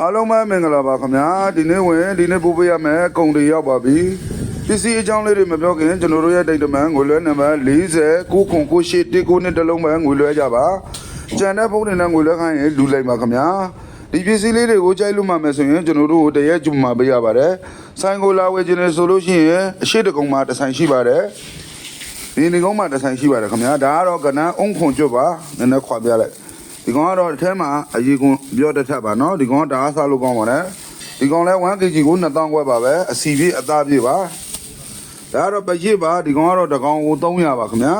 အားလုံးပဲမင်္ဂလာပါခင်ဗျာဒီနေ့ဝင်ဒီနေ့ပို့ပေးရမယ်ကုံတွေရောက်ပါပြီပစ္စည်းအကြောင်းလေးတွေမပြောခင်ကျွန်တော်တို့ရဲ့ဒိတ်တမန်ငွေလွှဲနံပါတ်40 998 19နဲ့တစ်လုံးပဲငွေလွှဲကြပါကြံတဲ့ဖုန်းတွေနဲ့ငွေလွှဲခိုင်းရင်လူလိုက်ပါခင်ဗျာဒီပစ္စည်းလေးတွေကိုကြိုက်လို့မှမယ်ဆိုရင်ကျွန်တော်တို့တရက်ကျူမှာပေးရပါတယ်ဆိုင်ကိုလာဝယ်ခြင်းနဲ့ဆိုလို့ရှိရင်အရှိတကုံမှာတစ်ဆိုင်ရှိပါတယ်ဒီနေကုန်းမှာတစ်ဆိုင်ရှိပါတယ်ခင်ဗျာဒါကတော့ကနန်းအုံခွန်ကျွတ်ပါနည်းနည်းခွာပြလိုက် ဒီကောင်ကတော့အထဲမှာအရေးကွန်ပြောတစ်ထပ်ပါနော်ဒီကောင်ကဒါအားစားလို့ကောင်းပါတယ်ဒီကောင်လဲ 1kg ကို2000ခွဲပါပဲအစီပြည့်အသားပြည့်ပါဒါကတော့ပရစ်ပါဒီကောင်ကတော့တကောင်ကို300ပါခင်ဗျာ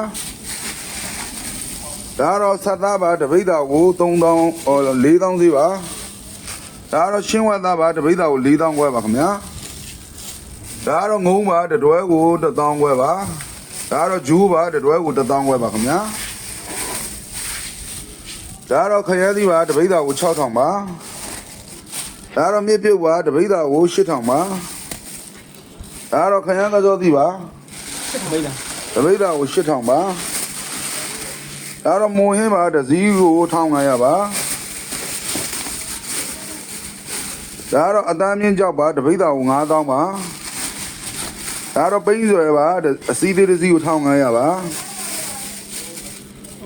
ဒါကတော့ဆက်သားပါတပိတ်တာကို3000ဟော4000စီပါဒါကတော့ရှင်းဝက်သားပါတပိတ်တာကို4000ခွဲပါခင်ဗျာဒါကတော့ငုံပါတတွဲကို1000ခွဲပါဒါကတော့ဂျူးပါတတွဲကို1000ခွဲပါခင်ဗျာ ဒါတော့ခရဲသီးပါတပိတ်တာကို6000ပါဒါတော့မြစ်ပြုတ်ပါတပိတ်တာကို8000ပါဒါတော့ခရမ်းကစောသီးပါမိတ်လားတပိတ်တာကို8000ပါဒါတော့မွန်ဟင်းပါတစည်းကို1500ပါဒါတော့အသားမြင့်ကြောက်ပါတပိတ်တာကို9000ပါဒါတော့ပိန်းဆွဲပါအစည်းသေးတစ်စီးကို1500ပါ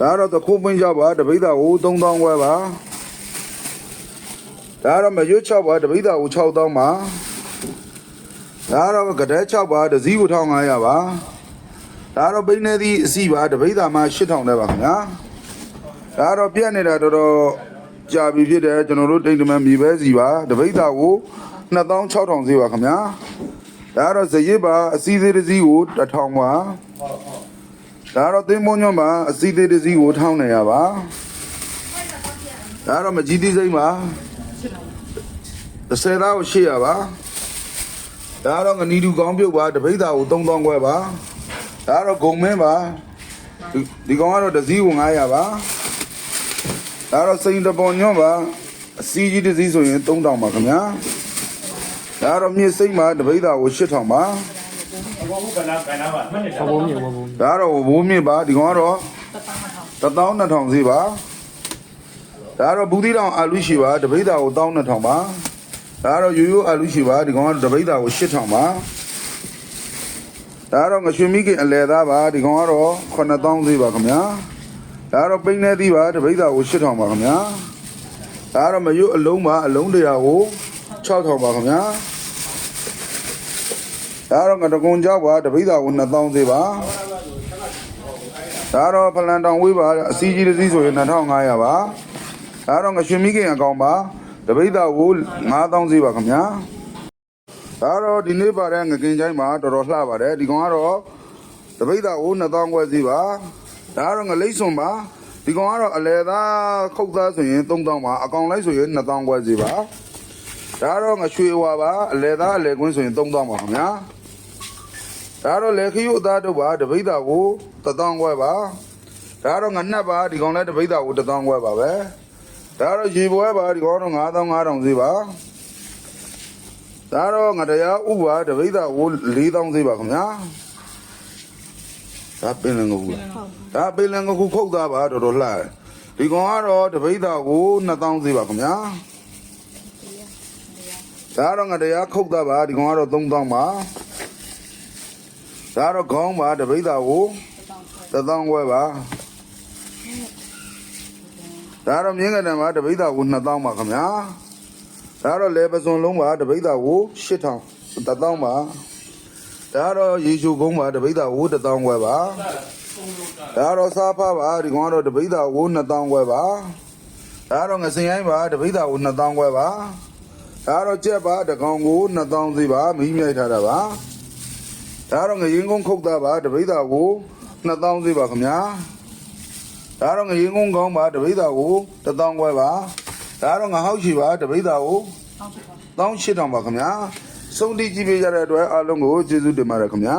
ဒါတော့သခုံးပင်းကြပါတပိတ်တာကို3000ခွဲပါဒါတော့မရွတ်6ပါတပိတ်တာကို6000ပါဒါတော့ကတဲ့6ပါတစည်းကို1500ပါဒါတော့ပိန်းနေသည့်အစီပါတပိတ်တာမှာ8000နဲ့ပါခင်ဗျာဒါတော့ပြက်နေတာတော်တော်ကြာပြီဖြစ်တယ်ကျွန်တော်တို့တိတ်တမန်မြေပဲစီပါတပိတ်တာကို2600စီပါခင်ဗျာဒါတော့ဇရစ်ပါအစီသေးတစ်စီးကို1000ပါ ဒါတော့သင်းမုံညွန့်ပါအစီသေးတစ်စီးကိုထောင်းနေရပါဒါတော့မကြီးသေးစိမ့်ပါ30သားကို800ပါဒါတော့ငနီတူကောင်းပြုတ်ပါတပိတ်တာကို3000ခွဲပါဒါတော့ဂုံမင်းပါဒီဒီကောင်ကတော့တစ်စီးကို900ပါဒါတော့စိန်တပေါ်ညွန့်ပါအစီကြီးတစ်စီးဆိုရင်3000ပါခင်ဗျာဒါတော့မြစ်စိမ့်ပါတပိတ်တာကို8000ပါ ဘောဘူးကနာကနာပါမှတ်နေတာဘောဘူးမြေဘောဘူးဒါကတော့ဘိုးမြင့်ပါဒီကောင်ကတော့12000စီပါဒါကတော့ဘူးသီးတောင်အာလူရှိပါတပိတ်တာကို12000ပါဒါကတော့ရိုးရိုးအာလူရှိပါဒီကောင်ကတော့တပိတ်တာကို8000ပါဒါကတော့ငရွှေမိခင်အလဲသားပါဒီကောင်ကတော့9000စီပါခင်ဗျာဒါကတော့ပိန်းနေသီးပါတပိတ်တာကို8000ပါခင်ဗျာဒါကတော့မရွတ်အလုံးပါအလုံးတရာကို6000ပါခင်ဗျာ ဒါကတော့ငတကုံကြောက်ပါတပိတ်တာကို2000စီပါဒါတော့ဖလန်တောင်ဝေးပါအစီကြီးတစ်စီးဆိုရင်2500ပါဒါတော့ငရွှေမိခင်အကောင်ပါတပိတ်တာကို9000စီပါခင်ဗျာဒါတော့ဒီနေ့ပါတဲ့ငကင်ချိုင်းမှာတော်တော်လှပါတယ်ဒီကောင်ကတော့တပိတ်တာကို2000ခွဲစီပါဒါတော့ငလိမ့်စွန်ပါဒီကောင်ကတော့အလဲသားခုတ်သားဆိုရင်3000ပါအကောင်လိုက်ဆိုရင်2000ခွဲစီပါဒါတော့ငရွှေဝါပါအလဲသားအလဲကွင်းဆိုရင်3000ပါခင်ဗျာ ဒါတော့လက်ခီးကိုအသားတော့ပါတပိတ်တာကို1000ခွဲပါဒါတော့ငနှက်ပါဒီကောင်လည်းတပိတ်တာကို1000ခွဲပါပဲဒါတော့ရေပွဲပါဒီကောင်တော့9000 9000စီပါဒါတော့ငတရားဥပါတပိတ်တာကို4000စီပါခင်ဗျာဒါပင်လငကူဒါပင်လငကူခုတ်သားပါတော်တော်လှတယ်ဒီကောင်ကတော့တပိတ်တာကို2000စီပါခင်ဗျာဒါတော့ငတရားခုတ်သားပါဒီကောင်ကတော့3000ပါ ဒါတော့ခေါင်းပါတပိတ်တာကို1000ခွဲပါဒါတော့မြင်းကတံပါတပိတ်တာကို2000ပါခင်ဗျာဒါတော့လေပစုံလုံးပါတပိတ်တာကို8000 1000ပါဒါတော့ရေချိုကုန်းပါတပိတ်တာကို1000ခွဲပါဒါတော့စားဖပါဒီကောင်ကတော့တပိတ်တာကို2000ခွဲပါဒါတော့ငစင်ရိုင်းပါတပိတ်တာကို2000ခွဲပါဒါတော့ကြက်ပါတကောင်ကို2000စီပါမီးမြိုက်ထားတာပါ ဒါတော့ငရင်ကုန်းခုတ်သားပါတပိတ်တာကို2000စီပါခင်ဗျာဒါတော့ငရင်ကုန်းကောင်းပါတပိတ်တာကို1000ခွဲပါဒါတော့ငဟောက်ရှိပါတပိတ်တာကို18000ပါခင်ဗျာစုံတီကြည့်ပေးကြတဲ့အတွက်အားလုံးကိုကျေးဇူးတင်ပါတယ်ခင်ဗျာ